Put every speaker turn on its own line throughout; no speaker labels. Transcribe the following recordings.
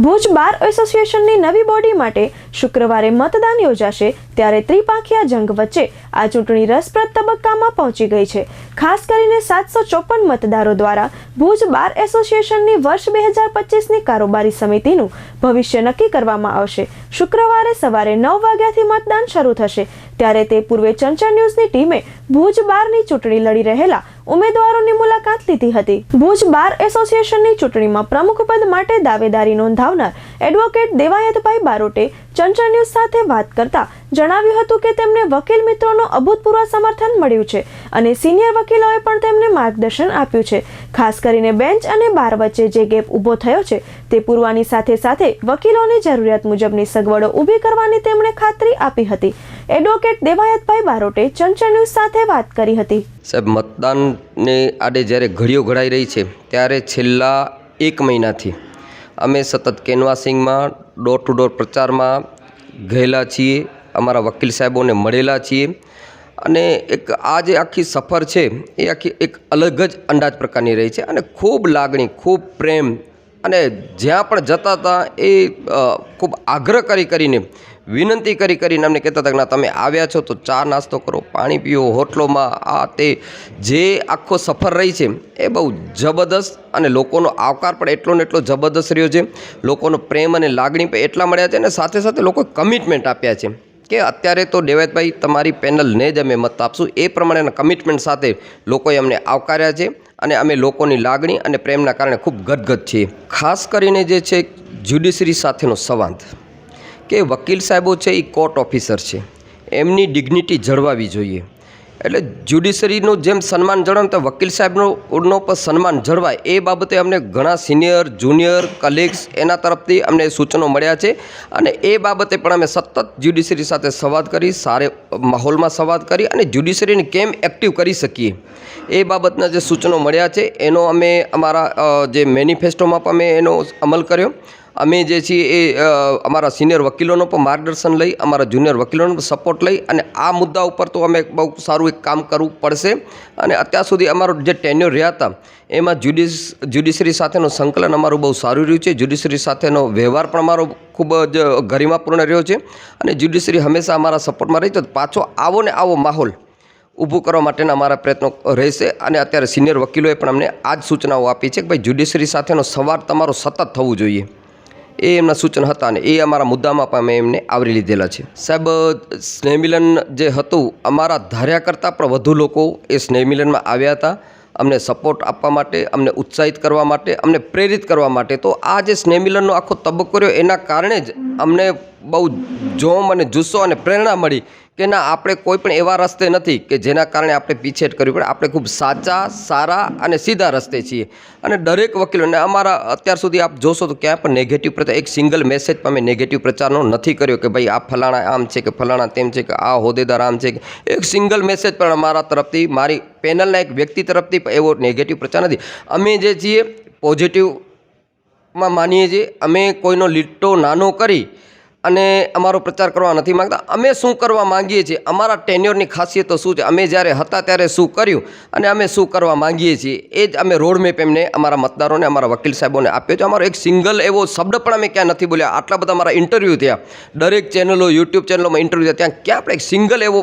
ભુજ બાર એસોસિએશનની નવી બોડી માટે શુક્રવારે મતદાન યોજાશે ત્યારે ત્રિપાંખિયા જંગ વચ્ચે આ ચૂંટણી રસપ્રદ તબક્કામાં પહોંચી ગઈ છે. ખાસ કરીને સાતસો ચોપન મતદારો દ્વારા ભુજ બાર એસોસિએશનની વર્ષ બે હજાર પચીસની કારોબારી સમિતિનું ભવિષ્ય નક્કી કરવામાં આવશે. શુક્રવારે સવારે નવ વાગ્યાથી મતદાન શરૂ થશે. ત્યારે તે પૂર્વે ચંચળ ન્યૂઝની ટીમે ભુજ બારની ચૂંટણી લડી રહેલા ઉમેદવારોની મુલાકાત લીધી હતી. ભુજ બાર એસોસિએશનની ચૂંટણીમાં પ્રમુખ પદ માટે દાવેદારી નોંધાવનાર એડવોકેટ દેવાયતભાઈ બારોટે ચંચળ ન્યૂઝ સાથે વાત કરતા જણાવ્યું હતું કે તેમને વકીલ મિત્રોનું અભૂતપૂર્વ સમર્થન મળ્યું છે અને સિનિયર વકીલોએ પણ તેમને માર્ગદર્શન આપ્યું છે. ખાસ કરીને બેન્ચ અને બાર વચ્ચે જે ગેપ ઊભો થયો છે તે પૂરવાની સાથે સાથે વકીલોની જરૂરિયાત મુજબની સગવડો ઊભી કરવાની તેમણે ખાતરી આપી હતી. એડવોકેટ દેવાયતભાઈ બારોટે ચંચળ ન્યૂઝ સાથે વાત કરી હતી.
સાહેબ, મતદાનની આડે જ્યારે ઘડીઓ ઘડાઈ રહી છે, ત્યારે છેલ્લા એક મહિનાથી અમે સતત કેનવાસિંગમાં ડોર ટુ ડોર પ્રચારમાં ગયેલા છીએ, અમારા વકીલ સાહેબોને મળેલા છીએ. અને એક આ જે આખી સફર છે, એ આખી એક અલગ જ અંદાજ પ્રકારની રહી છે અને ખૂબ લાગણી, ખૂબ પ્રેમ અને જ્યાં પણ જતા હતા એ ખૂબ આગ્રહ કરી કરીને વિનંતી કરી કરીને અમને કહેતા હતા કે, ના, તમે આવ્યા છો તો ચા નાસ્તો કરો, પાણી પીઓ, હોટલોમાં આ તે જે આખો સફર રહી છે, એ બહુ જબરદસ્ત અને લોકોનો આવકાર પણ એટલો ને એટલો જબરદસ્ત રહ્યો છે. લોકોનો પ્રેમ અને લાગણી પણ એટલા મળ્યા છે અને સાથે સાથે લોકોએ કમિટમેન્ટ આપ્યા છે. કે અત્યારે તો દેવાયતભાઈ તમારી પેનલને જ અમે મત આપશું. એ પ્રમાણેના કમિટમેન્ટ સાથે લોકોએ અમને આવકાર્યા છે અને અમે લોકોની લાગણી અને પ્રેમના કારણે ખૂબ ગદગદ છીએ. ખાસ કરીને જે છે જ્યુડિશરી સાથેનો સંવાદ. કે વકીલ સાહેબો છે એ કોર્ટ ઓફિસર છે. એમની ડિગ્નિટી જળવાવી જોઈએ. એટલે જ્યુડિશરીનું જેમ સન્માન જળવાય તો વકીલ સાહેબનો પણ સન્માન જળવાય. એ બાબતે અમને ઘણા સિનિયર જુનિયર કલીગ્સ એના તરફથી અમને સૂચનો મળ્યા છે. અને એ બાબતે પણ અમે સતત જ્યુડિશરી સાથે સંવાદ કરી, સારે માહોલમાં સંવાદ કરી અને જ્યુડિશરીને કેમ એક્ટિવ કરી શકીએ? એ બાબતના જે સૂચનો મળ્યા છે, એનો અમે અમારા જે મેનિફેસ્ટોમાં પણ અમે એનો અમલ કર્યો. અમે જે છીએ એ અમારા સિનિયર વકીલોનો પણ માર્ગદર્શન લઈ, અમારા જુનિયર વકીલોનો સપોર્ટ લઈ અને આ મુદ્દા ઉપર તો અમે બહુ સારું એક કામ કરવું પડશે. અને અત્યાર સુધી અમારું જે ટેન્યુર રહ્યા હતા, એમાં જ્યુડિશ જ્યુડિશરી સાથેનું સંકલન અમારું બહુ સારું રહ્યું છે. જ્યુડિશરી સાથેનો વ્યવહાર પણ અમારો ખૂબ જ ગરિમાપૂર્ણ રહ્યો છે. અને જ્યુડિશરી હંમેશા અમારા સપોર્ટમાં રહી તો પાછો આવો ને આવો માહોલ ઊભું કરવા માટેના અમારા પ્રયત્નો રહેશે. અને અત્યારે સિનિયર વકીલોએ પણ અમને આ જ સૂચનાઓ આપી છે કે ભાઈ જ્યુડિશરી સાથેનો સંવાદ તમારો સતત થવું જોઈએ. એ એમના સૂચન હતા અને એ અમારા મુદ્દામાં પણ અમે એમને આવરી લીધેલા છે. સાહેબ, સ્નેહમિલન જે હતું, અમારા ધાર્યા કરતાં પણ વધુ લોકો એ સ્નેહમિલનમાં આવ્યા હતા. અમને સપોર્ટ આપવા માટે, અમને ઉત્સાહિત કરવા માટે, અમને પ્રેરિત કરવા માટે. તો આ જે સ્નેહમિલનનો આખો તબક્કો રહ્યો, એના કારણે જ અમને બહુ જોમ અને જુસ્સો અને પ્રેરણા મળી કે ના, આપણે કોઈ પણ એવા રસ્તે નથી કે જેના કારણે આપણે પીછેટ કરવી પડે. આપણે ખૂબ સાચા, સારા અને સીધા રસ્તે છીએ. અને દરેક વકીલોને અમારા અત્યાર સુધી આપ જોશો તો ક્યાંય પણ નેગેટિવ પ્રચાર, એક સિંગલ મેસેજ પણ અમે નેગેટિવ પ્રચારનો નથી કર્યો કે ભાઈ આ ફલાણા આમ છે કે ફલાણા તેમ છે કે આ હોદ્દેદાર આમ છે કે એક સિંગલ મેસેજ પણ અમારા તરફથી, મારી પેનલના એક વ્યક્તિ તરફથી પણ એવો નેગેટિવ પ્રચાર નથી. અમે જે છીએ પોઝિટિવમાં માનીએ છીએ. અમે કોઈનો લીટો નાનો કરી અને અમારો પ્રચાર કરવા નથી માંગતા. અમે શું કરવા માંગીએ છીએ? અમારા ટેન્યોરની ખાસિયતો શું છે? અમે જ્યારે હતા ત્યારે શું કર્યું? અને અમે શું કરવા માગીએ છીએ? એ જ અમે રોડ મેપ એમને અમારા મતદારોને, અમારા વકીલ સાહેબોને આપ્યો છે અમારો એક સિંગલ એવો શબ્દ પણ અમે ક્યાં નથી બોલ્યા. આટલા બધા અમારા ઇન્ટરવ્યૂ થયા. દરેક ચેનલો યુટ્યુબ ચેનલોમાં ઇન્ટરવ્યૂ થયા. ત્યાં ક્યાં આપણે એક સિંગલ એવો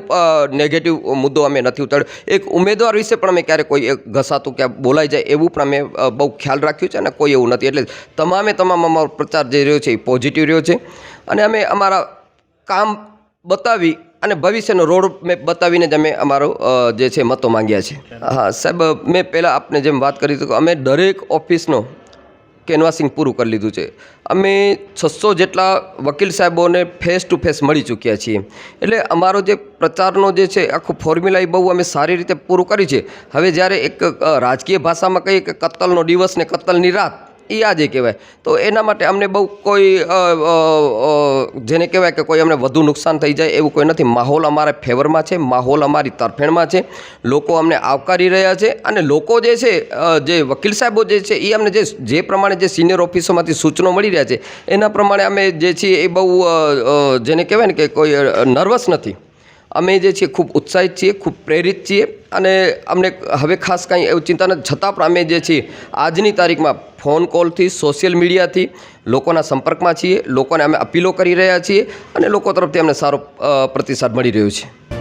નેગેટિવ મુદ્દો અમે નથી ઉતાર્યો. એક ઉમેદવાર વિશે પણ અમે ક્યારે કોઈ એક ઘસાતું ક્યાં બોલાઈ જાય એવું પણ અમે બહુ ખ્યાલ રાખ્યું છે અને કોઈ એવું નથી. એટલે તમામે તમામ અમારો પ્રચાર જે રહ્યો છે એ પોઝિટિવ રહ્યો છે. અને અમે અમારા કામ બતાવી અને ભવિષ્યનો રોડ મેપ બતાવીને જ અમે અમારો જે છે મતો માંગ્યા છે. હા, સાહેબ, મેં પહેલાં આપને જેમ વાત કરી હતી અમે દરેક ઓફિસનો કેનવાસિંગ પૂરું કરી લીધું છે. અમે છસો જેટલા વકીલ સાહેબોને ફેસ ટુ ફેસ મળી ચૂક્યા છીએ. એટલે અમારો જે પ્રચારનો જે છે, આખો ફોર્મ્યુલા એ બહુ અમે સારી રીતે પૂરું કરી છે. હવે જ્યારે એક રાજકીય ભાષામાં કહીએ કે કત્તલનો દિવસ ને કત્તલની રાત એ આજે કહેવાય. તો એના માટે અમને બહુ કોઈ જેને કહેવાય કે કોઈ અમને વધુ નુકસાન થઈ જાય એવું કોઈ નથી. માહોલ અમારા ફેવરમાં છે, માહોલ અમારી તરફેણમાં છે. લોકો અમને આવકારી રહ્યા છે અને લોકો જે છે જે વકીલ સાહેબો જે છે એ અમને જે જે પ્રમાણે જે સિનિયર ઓફિસોમાંથી સૂચનો મળી રહ્યા છે, એના પ્રમાણે અમે જે છીએ એ બહુ જેને કહેવાય ને કે કોઈ નર્વસ નથી. અમે જે છીએ ખૂબ ઉત્સાહિત છીએ, ખૂબ પ્રેરિત છીએ અને અમને હવે ખાસ કાંઈ એવું ચિંતા નથી. છતાં પણ અમે જે છીએ આજની તારીખમાં ફોન કોલથી, સોશિયલ મીડિયાથી લોકોના સંપર્કમાં છીએ, લોકોને અમે અપીલો કરી રહ્યા છીએ અને લોકો તરફથી અમને સારો પ્રતિસાદ મળી રહ્યો છે.